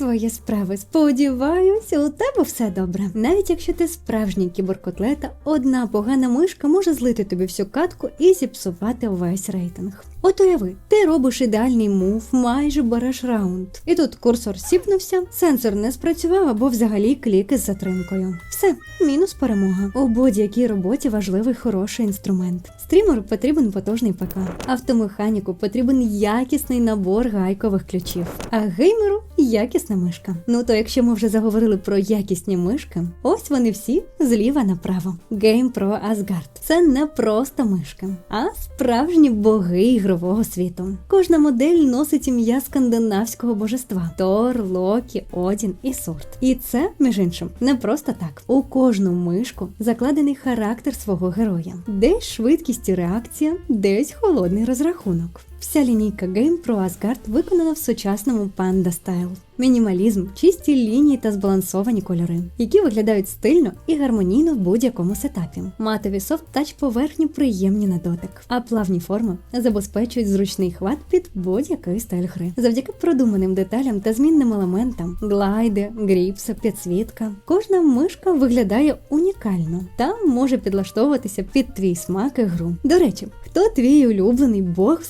твої справи? Сподіваюся, у тебе все добре. Навіть якщо ти справжній кіберкотлета, одна погана мишка може злити тобі всю катку і зіпсувати весь рейтинг. От уяви, ти робиш ідеальний мув, майже береш раунд. І тут курсор сіпнувся, сенсор не спрацював або взагалі клік із затримкою. Все, мінус перемога. У будь-якій роботі важливий хороший інструмент. Стрімеру потрібен потужний ПК, автомеханіку потрібен якісний набор гайкових ключів, а геймеру якісна мишка. Ну то якщо ми вже заговорили про якісні мишки, ось вони всі зліва направо. Game Pro Asgard. Це не просто мишки, а справжні боги ігрового світу. Кожна модель носить ім'я скандинавського божества: Тор, Локі, Одін і Сорт. І це, між іншим, не просто так. У кожну мишку закладений характер свого героя, десь швидкість і реакція, десь холодний розрахунок. Вся лінійка Game Pro Asgard виконана в сучасному Panda Style. Мінімалізм, чисті лінії та збалансовані кольори, які виглядають стильно і гармонійно в будь-якому сетапі. Матові софт-тач поверхні приємні на дотик, а плавні форми забезпечують зручний хват під будь-який стиль гри. Завдяки продуманим деталям та змінним елементам, глайди, гріпси, підсвітка. Кожна мишка виглядає унікально та може підлаштовуватися під твій смак і гру. До речі, хто твій улюблений бог в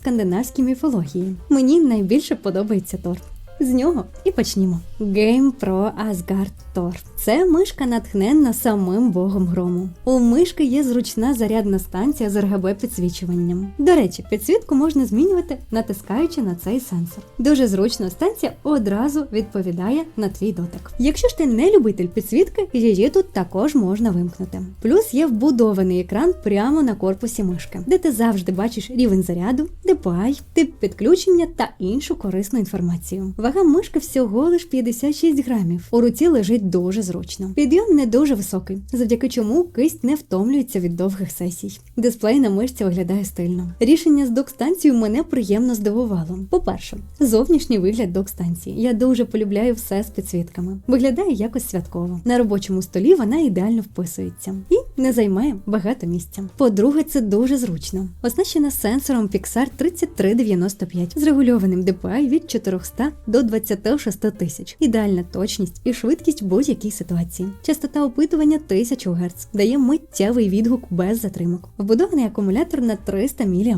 скандинавській міфології? Мені найбільше подобається Тор. З нього і почнімо. Game Pro Asgard Thor. Це мишка натхненна самим богом грому. У мишки є зручна зарядна станція з RGB підсвічуванням. До речі, підсвітку можна змінювати, натискаючи на цей сенсор. Дуже зручно станція одразу відповідає на твій дотик. Якщо ж ти не любитель підсвітки, її тут також можна вимкнути. Плюс є вбудований екран прямо на корпусі мишки, де ти завжди бачиш рівень заряду, DPI, тип підключення та іншу корисну інформацію. Вага мишки всього лиш 56 грамів. У руці лежить дуже зручно. Підйом не дуже високий, завдяки чому кисть не втомлюється від довгих сесій. Дисплей на мишці виглядає стильно. Рішення з док-станцією мене приємно здивувало. По-перше, зовнішній вигляд док-станції. Я дуже полюбляю все з підсвітками. Виглядає якось святково. На робочому столі вона ідеально вписується і не займає багато місця. По-друге, це дуже зручно. Оснащена сенсором Pixar 3395 з регульованим DPI від 400 до 26 тисяч. Ідеальна точність і швидкість будь-якій ситуації. Частота опитування 1000 Гц дає миттєвий відгук без затримок. Вбудований акумулятор на 300 мАч.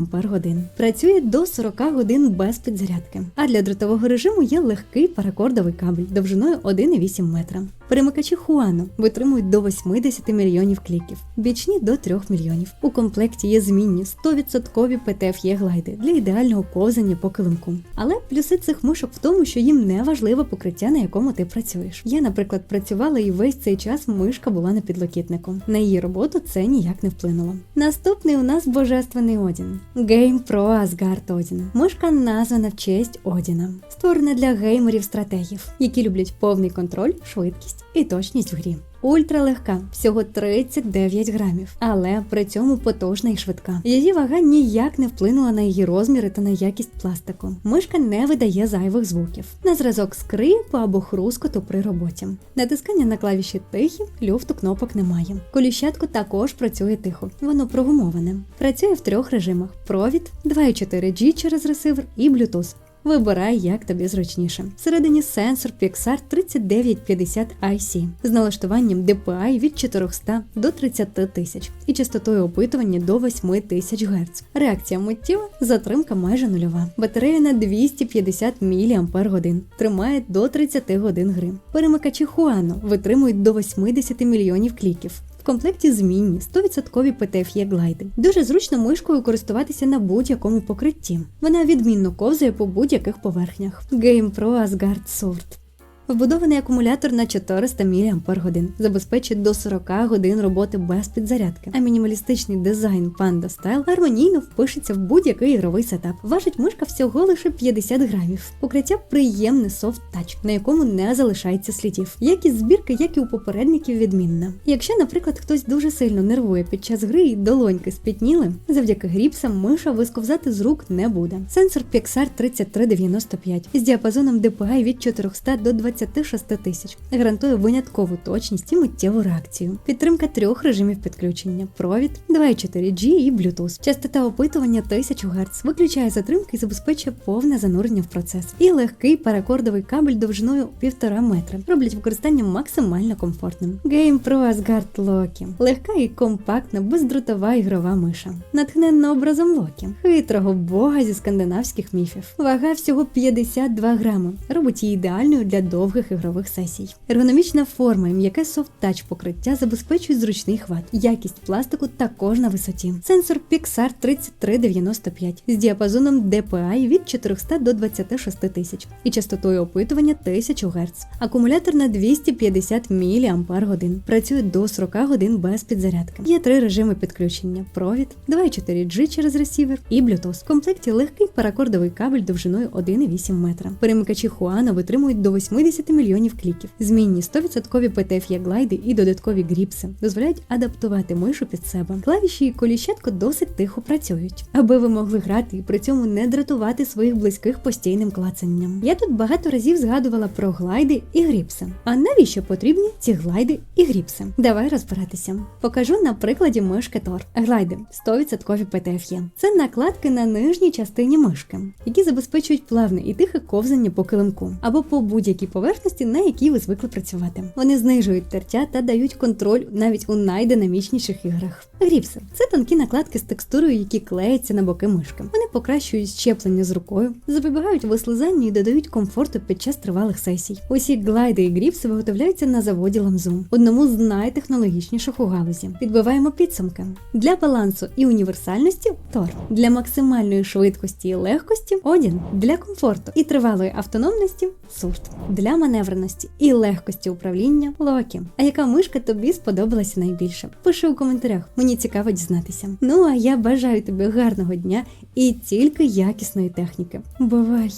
Працює до 40 годин без підзарядки. А для дротового режиму є легкий паракордовий кабель довжиною 1,8 метра. Перемикачі Хуано витримують до 80 мільйонів кліків, бічні до 3 мільйонів. У комплекті є змінні 100% PTFE глайди для ідеального ковзання по килимку. Але плюси цих мишок в тому, що їм не важливе покриття, на якому ти працюєш. Я, наприклад, працювала і весь цей час мишка була на підлокітнику. На її роботу це ніяк не вплинуло. Наступний у нас божественний Одін. Game Pro Asgard Одін. Мишка названа в честь Одіна, створена для геймерів-стратегів, які люблять повний контроль, швидкість і точність в грі. Ультралегка, всього 39 грамів, але при цьому потужна і швидка. Її вага ніяк не вплинула на її розміри та на якість пластику. Мишка не видає зайвих звуків. На зразок скрипу або хрускоту при роботі. Натискання на клавіші тихі, люфту кнопок немає. Коліщатку також працює тихо, воно прогумоване. Працює в трьох режимах: провід, 2,4G через ресивер і Bluetooth. Вибирай, як тобі зручніше. Всередині сенсор Pixar 3950 IC з налаштуванням DPI від 400 до 30 тисяч і частотою опитування до 8 тисяч Гц. Реакція миттєва, затримка майже нульова. Батарея на 250 мАч. Тримає до 30 годин гри. Перемикачі Хуано витримують до 80 мільйонів кліків. В комплекті змінні 100% ПТФЄ глайди. Дуже зручно мишкою користуватися на будь-якому покритті. Вона відмінно ковзає по будь-яких поверхнях. Game Pro Asgard Sword. Вбудований акумулятор на 400 мАч забезпечить до 40 годин роботи без підзарядки, а мінімалістичний дизайн Panda Style гармонійно впишеться в будь-який ігровий сетап. Важить мишка всього лише 50 грамів. Покриття приємне soft touch, на якому не залишається слідів. Якість збірки, як і у попередників, відмінна. Якщо, наприклад, хтось дуже сильно нервує під час гри і долоньки спітніли, завдяки гріпсам миша висковзати з рук не буде. Сенсор Pixar 3395 з діапазоном DPI від 400 до 20 26 тисяч. Гарантує виняткову точність і миттєву реакцію. Підтримка трьох режимів підключення: провід, 2,4G і Bluetooth. Частота опитування 1000 Гц. Виключає затримки і забезпечує повне занурення в процес. І легкий паракордовий кабель довжиною 1,5 метра роблять використання максимально комфортним. Game Pro Asgard Loki. легка і компактна, бездротова ігрова миша, натхненна образом Локі, хитрого бога зі скандинавських міфів. Вага всього 52 грами, робить її ідеальною для довгих ігрових сесій. Ергономічна форма і м'яке софт-тач покриття забезпечують зручний хват, якість пластику також на висоті. Сенсор Pixar 3395 з діапазоном DPI від 400 до 26 тисяч і частотою опитування 1000 Гц. Акумулятор на 250 мАч. Працює до 40 годин без підзарядки. Є три режими підключення: провід, 2,4G через ресівер і Bluetooth. В комплекті легкий паракордовий кабель довжиною 1,8 метра. Перемикачі Хуана витримують до 80 мільйонів кліків. Змінні 100% PTFE глайди і додаткові гріпси дозволяють адаптувати мишу під себе. Клавіші і коліщатко досить тихо працюють, аби ви могли грати і при цьому не дратувати своїх близьких постійним клацанням. Я тут багато разів згадувала про глайди і гріпси. А навіщо потрібні ці глайди і гріпси? Давай розбиратися. Покажу на прикладі мишки Тор. Глайди 100% PTFE. Це накладки на нижній частині мишки, які забезпечують плавне і тихе ковзання по килимку або по будь-якій поверхності, на якій ви звикли працювати. Вони знижують тертя та дають контроль навіть у найдинамічніших іграх. Гріпси це тонкі накладки з текстурою, які клеяться на боки мишки. Вони покращують щеплення з рукою, запобігають вислизанню і додають комфорту під час тривалих сесій. Усі глайди і гріпси виготовляються на заводі Ламзу, одному з найтехнологічніших у галузі. Підбиваємо підсумки для балансу і універсальності Тор, для максимальної швидкості і легкості Одін, для комфорту і тривалої автономності Сурт, для маневреності і легкості управління Локі. А яка мишка тобі сподобалася найбільше? Пиши у коментарях, мені цікаво дізнатися. Ну а я бажаю тобі гарного дня і тільки якісної техніки. Бувай!